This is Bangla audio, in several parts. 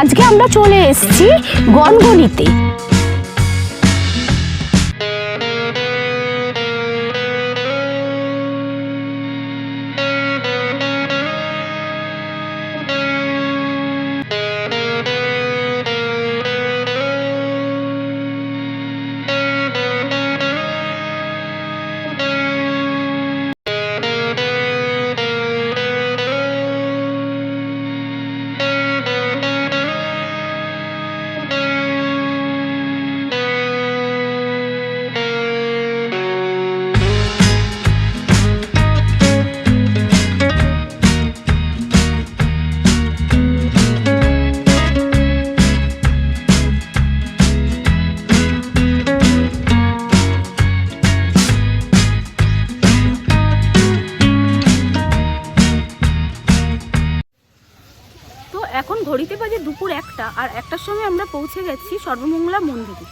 আজকে আমরা চলে এসেছি গনগনিতে একটার সময় আমরা পৌঁছে গেছি সর্বমঙ্গলা মন্দিরে।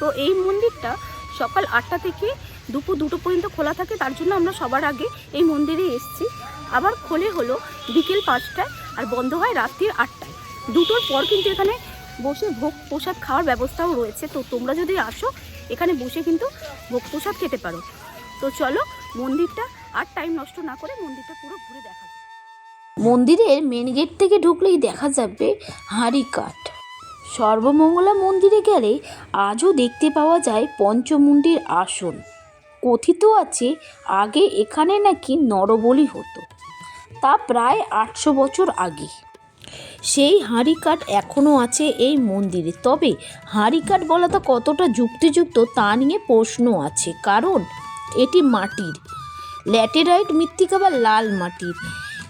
তো এই মন্দিরটা সকাল আটটা থেকে দুপুর দুটো পর্যন্ত খোলা থাকে, তার জন্য আমরা সবার আগে এই মন্দিরে এসেছি। আবার খোলে হলো বিকেল পাঁচটায় আর বন্ধ হয় রাত্রির আটটায়। দুটোর পর কিন্তু এখানে বসে ভোগ প্রসাদ খাওয়ার ব্যবস্থাও রয়েছে। তো তোমরা যদি আসো, এখানে বসে কিন্তু ভোগ প্রসাদ খেতে পারো। তো চলো মন্দিরটা আর টাইম নষ্ট না করে মন্দিরটা পুরো ঘুরে দেখা। মন্দিরের মেন গেট থেকে ঢুকলেই দেখা যাবে হাঁড়ি কাঠ। সর্বমঙ্গলা মন্দিরে গেলে আজও দেখতে পাওয়া যায় পঞ্চমুণ্ডির আসন। কথিত আছে, আগে এখানে নাকি নরবলি হতো। তা প্রায় আটশো বছর আগে। সেই হাঁড়ি কাঠ এখনও আছে এই মন্দিরে। তবে হাঁড়ি কাঠ বলাটা কতটা যুক্তিযুক্ত তা নিয়ে প্রশ্ন আছে। কারণ এটি মাটির। ল্যাটেরাইট মৃত্তিকা বা লাল মাটির।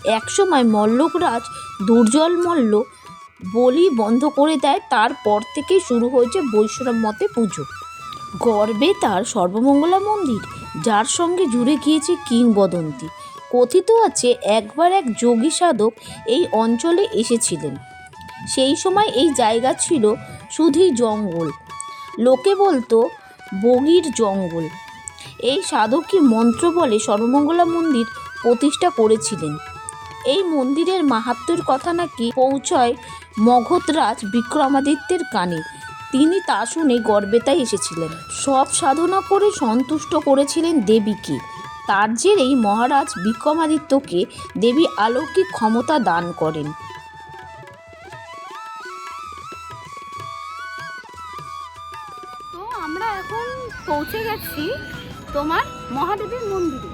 একসময় মল্লকরাজ দুর্জল মল্ল বলি বন্ধ করে দেয়, তারপর থেকেই শুরু হয়েছে বৈষ্ণব মতে পুজো। গর্বে তার সর্বমঙ্গলা মন্দির, যার সঙ্গে জুড়ে গিয়েছে কিংবদন্তি। কথিত আছে, একবার এক যোগী সাধক এই অঞ্চলে এসেছিলেন। সেই সময় এই জায়গা ছিল শুধুই জঙ্গল। লোকে বলতো, বগির জঙ্গল। এই সাধকই মন্ত্র বলে সর্বমঙ্গলা মন্দির প্রতিষ্ঠা করেছিলেন? এই মন্দিরের মাহাত্ম্যের কথা নাকি পৌঁছয় মগধরাজ বিক্রমাদিত্যের কানে। তিনি তা শুনে গর্বেতায় এসেছিলেন। সব সাধনা করে সন্তুষ্ট করেছিলেন দেবীকে। তার জেরেই মহারাজ বিক্রমাদিত্যকে দেবী অলৌকিক ক্ষমতা দান করেন। তো আমরা এখন পৌঁছে গেছি তোমার মহাদেবের মন্দিরে।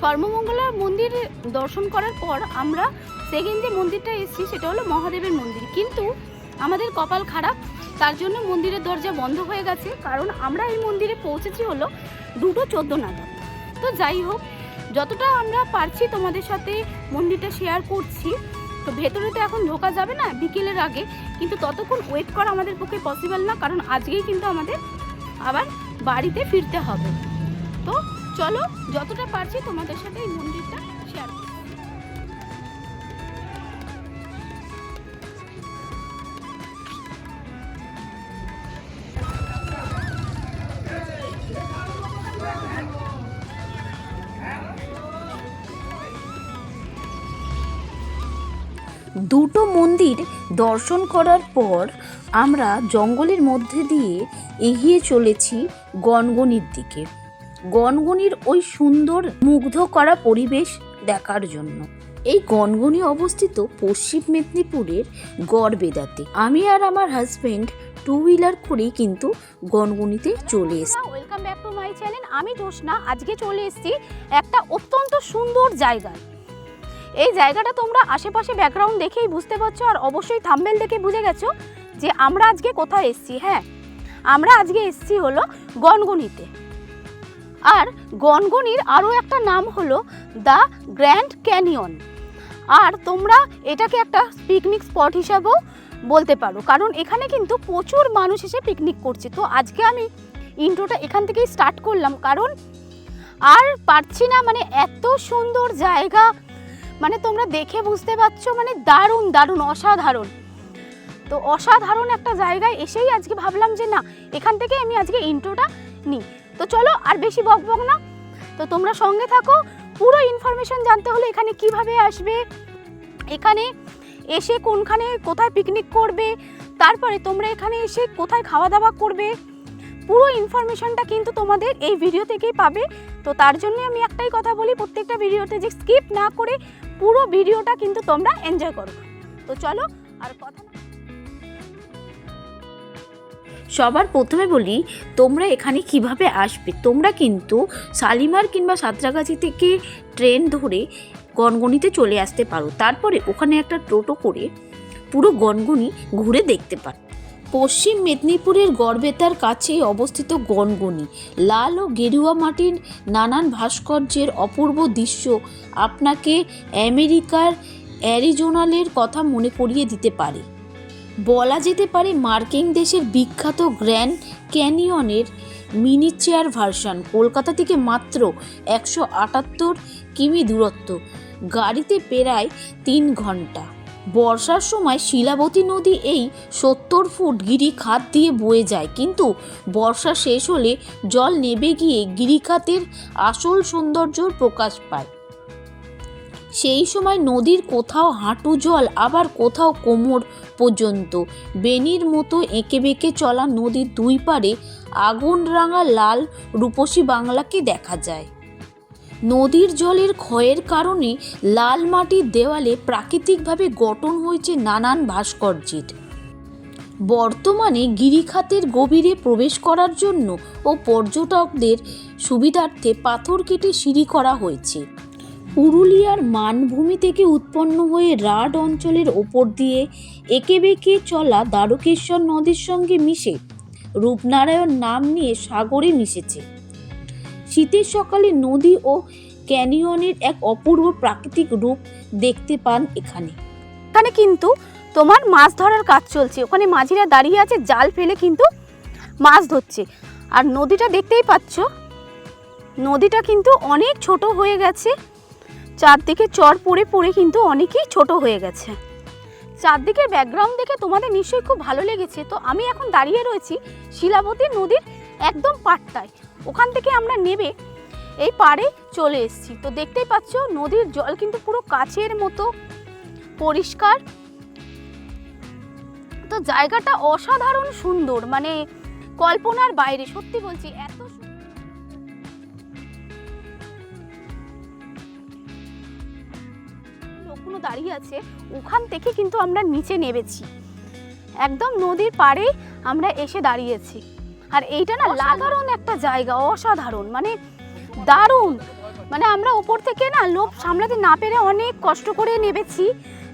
সর্বমঙ্গলা মন্দির দর্শন করার পর আমরা সেকেন্ড যে মন্দিরটা এসেছি, সেটা হলো মহাদেবের মন্দির। কিন্তু আমাদের কপাল খারাপ, তার জন্য মন্দিরের দরজা বন্ধ হয়ে গেছে। কারণ আমরা এই মন্দিরে পৌঁছেছি হলো দুটো চোদ্দ নাগাদ। তো যাই হোক, যতটা আমরা পারছি তোমাদের সাথে মন্দিরটা শেয়ার করছি, তো ভেতরে তো এখন ঢোকা যাবে না বিকেলের আগে। কিন্তু ততক্ষণ ওয়েট করা আমাদের পক্ষে পসিবল না, কারণ আজকেই কিন্তু আমাদের আবার বাড়িতে ফিরতে হবে। তো চলো, যতটা পারছি তোমাদের সাথে এই মন্দিরটা শেয়ার দুটো মন্দির দর্শন করার পর আমরা জঙ্গলের মধ্যে দিয়ে এগিয়ে চলেছি গনগনির দিকে। গনগনির ওই সুন্দর মুগ্ধ করা পরিবেশ দেখার জন্য। এই গনগনি অবস্থিত পশ্চিম মেদিনীপুরের গড়বেদাতে। আমি আর আমার হাজবেন্ড টু হুইলার করেই কিন্তু গনগনিতে চলে এসেছি। Welcome back to my channel আমি জোসনা, আজকে চলে এসেছি একটা অত্যন্ত সুন্দর জায়গায়। এই জায়গাটা তোমরা আশেপাশে ব্যাকগ্রাউন্ড দেখেই বুঝতে পারছ আর অবশ্যই থাম্বেল দেখে বুঝে গেছো যে আমরা আজকে কোথায় এসেছি হ্যাঁ? আমরা আজকে এসেছি হলো গনগনিতে আর গনগনির আরও একটা নাম হলো দ্য গ্র্যান্ড ক্যানিয়ন। আর তোমরা এটাকে একটা পিকনিক স্পট হিসাবেও বলতে পারো, কারণ এখানে কিন্তু প্রচুর মানুষ এসে পিকনিক করছে। তো আজকে আমি ইন্ট্রোটা এখান থেকেই স্টার্ট করলাম, কারণ আর পারছি না মানে এত সুন্দর জায়গা মানে তোমরা দেখে বুঝতে পারছ মানে দারুণ দারুণ, অসাধারণ। তো অসাধারণ একটা জায়গায় এসেই আজকে ভাবলাম যে না, এখান থেকে আমি আজকে ইন্ট্রোটা নিই। তো চলো আর বেশি বক বক না। তো তোমরা সঙ্গে থাকো, পুরো ইনফরমেশন জানতে হলে এখানে কীভাবে আসবে, এখানে এসে কোনখানে কোথায় পিকনিক করবে, তারপরে তোমরা এখানে এসে কোথায় খাওয়া দাওয়া করবে, পুরো ইনফরমেশনটা কিন্তু তোমাদের এই ভিডিও থেকেই পাবে। তো তার জন্য আমি একটাই কথা বলি, প্রত্যেকটা ভিডিওতে যে স্কিপ না করে পুরো ভিডিওটা কিন্তু তোমরা এনজয় করো। তো চলো আর কথা সবার প্রথমে বলি, তোমরা এখানে কীভাবে আসবে? তোমরা কিন্তু শালিমার কিংবা সাঁতরাগাছি থেকে ট্রেন ধরে গনগনিতে চলে আসতে পারো। তারপরে ওখানে একটা টোটো করে পুরো গনগনি ঘুরে দেখতে পারো। পশ্চিম মেদিনীপুরের গড়বেতার কাছে অবস্থিত গনগনি। লাল ও গেরুয়া মাটির নানান ভাস্কর্যের অপূর্ব দৃশ্য আপনাকে আমেরিকার অ্যারিজোনালের কথা মনে করিয়ে দিতে পারে। বলা যেতে পারে মার্কিন দেশের বিখ্যাত গ্র্যান্ড ক্যানিয়নের মিনিচেয়ার ভার্সন। কলকাতা থেকে মাত্র একশো আটাত্তর কিমি দূরত্ব। গাড়িতে প্রায় তিন ঘণ্টা। বর্ষার সময় শিলাবতী নদী এই সত্তর ফুট গিরিখাত দিয়ে বয়ে যায়। কিন্তু বর্ষা শেষ হলে জল নেবে গিয়ে গিরিখাতের আসল সৌন্দর্যর প্রকাশ পায়। সেই সময় নদীর কোথাও হাঁটু জল, আবার কোথাও কোমর পর্যন্ত। বেনির মতো এঁকে বেঁকে চলা নদীর দুই পারে আগুন রাঙা লাল রূপসী বাংলাকে দেখা যায়। নদীর জলের ক্ষয়ের কারণে লাল মাটির দেওয়ালে প্রাকৃতিকভাবে গঠন হয়েছে নানান ভাস্কর্যের। বর্তমানে গিরিখাতের গভীরে প্রবেশ করার জন্য ও পর্যটকদের সুবিধার্থে পাথর কেটে সিঁড়ি করা হয়েছে। পুরুলিয়ার মানভূমি থেকে উৎপন্ন হয়ে রাড অঞ্চলের ওপর দিয়ে এঁকে বেঁকে চলা দ্বারকেশ্বর নদীর সঙ্গে মিশে রূপনারায়ণ নাম নিয়ে সাগরে মিশেছে। শীতের সকালে নদী ও ক্যানিয়নের এক অপূর্ব প্রাকৃতিক রূপ দেখতে পান এখানে। এখানে কিন্তু তোমার মাছ ধরার কাজ চলছে। ওখানে মাঝিরা দাঁড়িয়ে আছে, জাল ফেলে কিন্তু মাছ ধরছে। আর নদীটা দেখতেই পাচ্ছ, নদীটা কিন্তু অনেক ছোট হয়ে গেছে। চারদিকে চর পড়ে পড়ে কিন্তু অনেকেই ছোট হয়ে গেছে। চারদিকের ব্যাকগ্রাউন্ড দেখে তোমাদের নিশ্চয়ই খুব ভালো লেগেছে। তো আমি এখন দাঁড়িয়ে রয়েছি শিলাবতী নদীর একদম পাড়টায়। ওখান থেকে আমরা নেবে এই পাড়ে চলে এসেছি। তো দেখতেই পাচ্ছ, নদীর জল কিন্তু পুরো কাছের মতো পরিষ্কার। তো জায়গাটা অসাধারণ সুন্দর মানে কল্পনার বাইরে, সত্যি বলছি এত লোকগুলো দাঁড়িয়ে আছে ওখান থেকে কিন্তু আমরা নিচে নেমেছি। একদম নদীর পাড়ে আমরা এসে দাঁড়িয়েছি। আর এইটা না সাধারণ একটা জায়গা অসাধারণ মানে দারুণ। মানে আমরা ওপর থেকে না লোভ সামলাতে না পেরে অনেক কষ্ট করে নেবেছি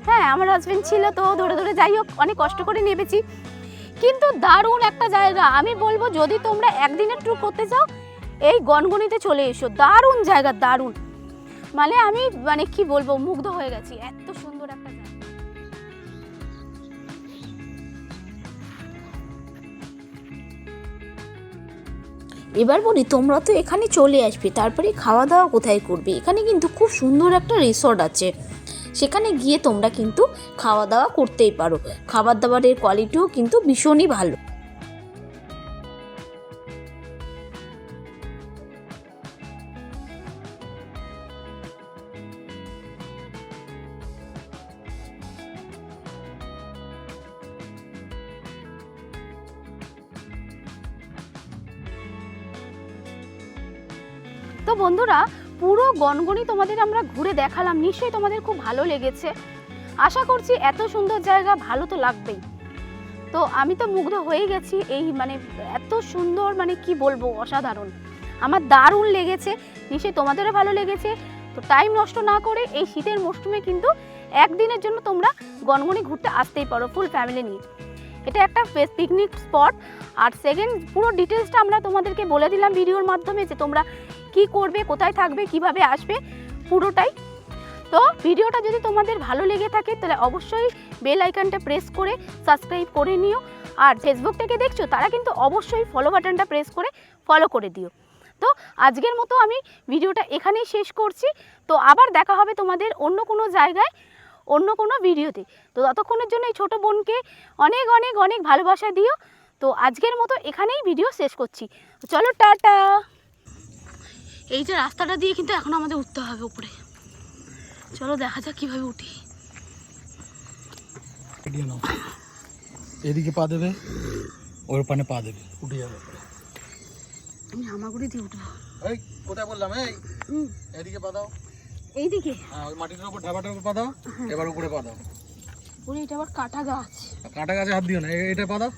হ্যাঁ আমার হাজবেন্ড ছিল তো ধরে ধরে যাই হোক অনেক কষ্ট করে নেবেছি কিন্তু দারুণ একটা জায়গা আমি বলব যদি তোমরা একদিনের ট্যুর করতে চাও এই গনগনিতে চলে এসো। দারুণ জায়গা দারুণ। মানে আমি মানে কি বলব, মুগ্ধ হয়ে গেছি। এত সুন্দর একটা জায়গা। এবার বলি, তোমরা তো এখানে চলে আসবে, তারপরে খাওয়া দাওয়া কোথায় করবে? এখানে কিন্তু খুব সুন্দর একটা রিসর্ট আছে। সেখানে গিয়ে তোমরা কিন্তু খাওয়া দাওয়া করতেই পারো। খাবার দাবারের কোয়ালিটিও কিন্তু ভীষণই ভালো। তো বন্ধুরা, পুরো গনগনি তোমাদের আমরা ঘুরে দেখালাম। নিশ্চয়ই তোমাদের খুব ভালো লেগেছে। আশা করছি এত সুন্দর জায়গা ভালো তো লাগবেই। তো আমি তো মুগ্ধ হয়ে গেছি এই মানে এত সুন্দর মানে কি বলব, অসাধারণ। আমার দারুণ লেগেছে, নিশ্চয়ই তোমাদেরও ভালো লেগেছে। তো টাইম নষ্ট না করে এই শীতের মরশুমে কিন্তু একদিনের জন্য তোমরা গনগনি ঘুরতে আসতেই পারো ফুল ফ্যামিলি নিয়ে। এটা একটা পিকনিক স্পট আর সেকেন্ড পুরো ডিটেলসটা আমরা তোমাদেরকে বলে দিলাম ভিডিওর মাধ্যমে যে তোমরা কি করবে, কোথায় থাকবে, কীভাবে আসবে, পুরোটাই। তো ভিডিওটা যদি তোমাদের ভালো লেগে থাকে, তাহলে অবশ্যই বেল আইকনটা প্রেস করে সাবস্ক্রাইব করে নিও। আর ফেসবুক থেকে দেখছ, তারা কিন্তু অবশ্যই ফলো বাটনটা প্রেস করে ফলো করে দিও। তো আজকের মতো আমি ভিডিওটা এখানেই শেষ করছি। তো আবার দেখা হবে তোমাদের অন্য কোনো জায়গায়, অন্য কোনো ভিডিওতে। তো ততক্ষণের জন্য এই ছোটো বোনকে অনেক অনেক অনেক ভালোবাসা দিও। তো আজকের মতো এখানেই ভিডিও শেষ করছি। চলো, টাটা! এই যে রাস্তাটা দিয়ে কিন্তু এখন আমাদের উঠতে হবে উপরে। চলো দেখা যাক কীভাবে উঠি। এদিকে পা দেবে ওর পানে পা দেবে। উঠে যাবে। আমি হামাগুড়ি দিয়ে উঠবো। এই কোথায় বললাম? এই হুম। এদিকে পা দাও। এইদিকে? হ্যাঁ ওই মাটিটার উপর ঢাবাটার উপর পা দাও। এবার উপরে পা দাও। ওরে এটা আবার কাটা গাছ। কাঁটা গাছে হাত দিও না এটা পা দাও।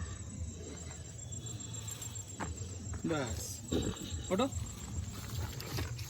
ব্যাস। ওটো